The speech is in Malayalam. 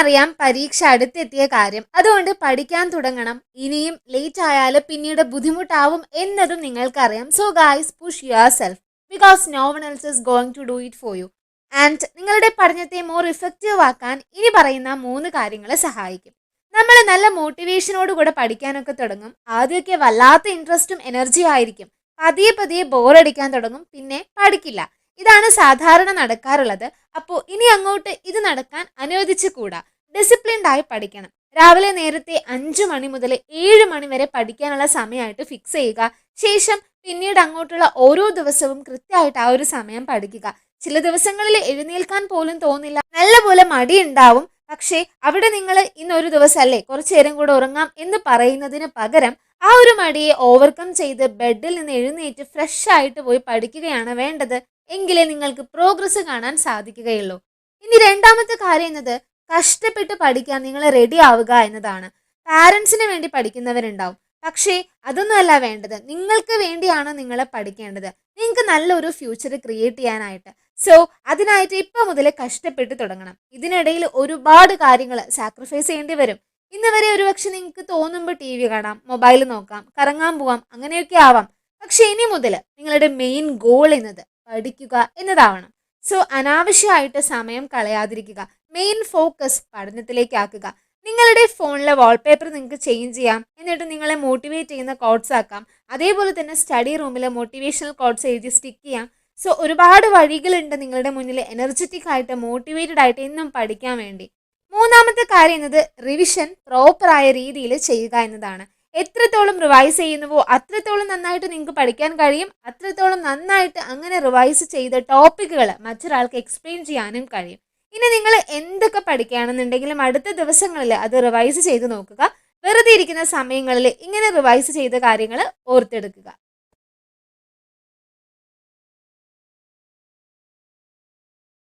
അറിയാം പരീക്ഷ അടുത്തെത്തിയ കാര്യം. അതുകൊണ്ട് പഠിക്കാൻ തുടങ്ങണം. ഇനിയും ലേറ്റ് ആയാൽ പിന്നീട് ബുദ്ധിമുട്ടാവും എന്നതും നിങ്ങൾക്കറിയാം. So guys push yourself because no one else is going to do it for you and നിങ്ങളുടെ പഠനത്തെ മോർ ഇഫക്റ്റീവ് ആക്കാൻ ഇനി പറയുന്ന മൂന്ന് കാര്യങ്ങളെ സഹായിക്കും. നമ്മൾ നല്ല മോട്ടിവേഷനോട് കൂടെ പഠിക്കാനൊക്കെ തുടങ്ങും. ആദ്യമൊക്കെ വല്ലാത്ത ഇൻട്രസ്റ്റും എനർജിയും ആയിരിക്കും. പതിയെ പതിയെ ബോറടിക്കാൻ തുടങ്ങും. പിന്നെ പഠിക്കില്ല. ഇതാണ് സാധാരണ നടക്കാറുള്ളത്. അപ്പോൾ ഇനി അങ്ങോട്ട് ഇത് നടക്കാൻ അനുവദിച്ചു കൂടാ. ഡിസിപ്ലിൻഡ് ആയി പഠിക്കണം. രാവിലെ നേരത്തെ അഞ്ചു മണി മുതൽ ഏഴ് മണി വരെ പഠിക്കാനുള്ള സമയമായിട്ട് ഫിക്സ് ചെയ്യുക. ശേഷം പിന്നീട് അങ്ങോട്ടുള്ള ഓരോ ദിവസവും കൃത്യമായിട്ട് ആ ഒരു സമയം പഠിക്കുക. ചില ദിവസങ്ങളിൽ എഴുന്നേൽക്കാൻ പോലും തോന്നില്ല. നല്ലപോലെ മടി ഉണ്ടാവും. പക്ഷേ അവിടെ നിങ്ങൾ ഇന്നൊരു ദിവസമല്ലേ കുറച്ചു നേരം കൂടെ ഉറങ്ങാം എന്ന് പറയുന്നതിന് പകരം ആ ഒരു മടിയെ ഓവർകം ചെയ്ത് ബെഡിൽ നിന്ന് എഴുന്നേറ്റ് ഫ്രഷ് ആയിട്ട് പോയി പഠിക്കുകയാണ് വേണ്ടത്. എങ്കിലേ നിങ്ങൾക്ക് പ്രോഗ്രസ് കാണാൻ സാധിക്കുകയുള്ളൂ. ഇനി രണ്ടാമത്തെ കാര്യം എന്നത് കഷ്ടപ്പെട്ട് പഠിക്കാൻ നിങ്ങൾ റെഡി ആവുക എന്നതാണ്. പാരൻസിന് വേണ്ടി പഠിക്കുന്നവരുണ്ടാവും. പക്ഷേ അതൊന്നുമല്ല വേണ്ടത്. നിങ്ങൾക്ക് വേണ്ടിയാണ് നിങ്ങൾ പഠിക്കേണ്ടത്. നിങ്ങൾക്ക് നല്ലൊരു ഫ്യൂച്ചർ ക്രിയേറ്റ് ചെയ്യാനായിട്ട്. സോ അതിനായിട്ട് ഇപ്പൊ മുതൽ കഷ്ടപ്പെട്ട് തുടങ്ങണം. ഇതിനിടയിൽ ഒരുപാട് കാര്യങ്ങൾ സാക്രിഫൈസ് ചെയ്യേണ്ടി വരും. ഇന്ന് വരെ ഒരുപക്ഷെ നിങ്ങൾക്ക് തോന്നുമ്പോൾ ടി വി കാണാം മൊബൈൽ നോക്കാം കറങ്ങാൻ പോവാം അങ്ങനെയൊക്കെ ആവാം. പക്ഷെ ഇനി മുതൽ നിങ്ങളുടെ മെയിൻ ഗോൾ എന്നത് പഠിക്കുക എന്നതാവണം സോ അനാവശ്യമായിട്ട് സമയം കളയാതിരിക്കുക. മെയിൻ ഫോക്കസ് പഠനത്തിലേക്ക് ആക്കുക. നിങ്ങളുടെ ഫോണിലെ വാൾപേപ്പർ നിങ്ങൾക്ക് ചേഞ്ച് ചെയ്യാം. എന്നിട്ട് നിങ്ങളെ മോട്ടിവേറ്റ് ചെയ്യുന്ന കോഡ്സ് ആക്കാം. അതേപോലെ തന്നെ സ്റ്റഡി റൂമിലെ മോട്ടിവേഷണൽ കോഡ്സ് എഴുതി സ്റ്റിക്ക് ചെയ്യാം. സോ ഒരുപാട് വഴികളുണ്ട് നിങ്ങളുടെ മുന്നിൽ എനർജറ്റിക് ആയിട്ട് മോട്ടിവേറ്റഡ് ആയിട്ട് എന്നും പഠിക്കാൻ വേണ്ടി. മൂന്നാമത്തെ കാര്യം എന്നത് റിവിഷൻ പ്രോപ്പറായ രീതിയിൽ ചെയ്യുക എന്നതാണ്. എത്രത്തോളം റിവൈസ് ചെയ്യുന്നുവോ അത്രത്തോളം നന്നായിട്ട് നിങ്ങൾക്ക് പഠിക്കാൻ കഴിയും. അത്രത്തോളം നന്നായിട്ട് അങ്ങനെ റിവൈസ് ചെയ്ത ടോപ്പിക്കുകൾ മറ്റൊരാൾക്ക് എക്സ്പ്ലെയിൻ ചെയ്യാനും കഴിയും. ഇനി നിങ്ങൾ എന്തൊക്കെ പഠിക്കുകയാണെന്നുണ്ടെങ്കിലും അടുത്ത ദിവസങ്ങളിൽ അത് റിവൈസ് ചെയ്ത് നോക്കുക. വെറുതെ ഇരിക്കുന്ന സമയങ്ങളിൽ ഇങ്ങനെ റിവൈസ് ചെയ്ത കാര്യങ്ങൾ ഓർത്തെടുക്കുക.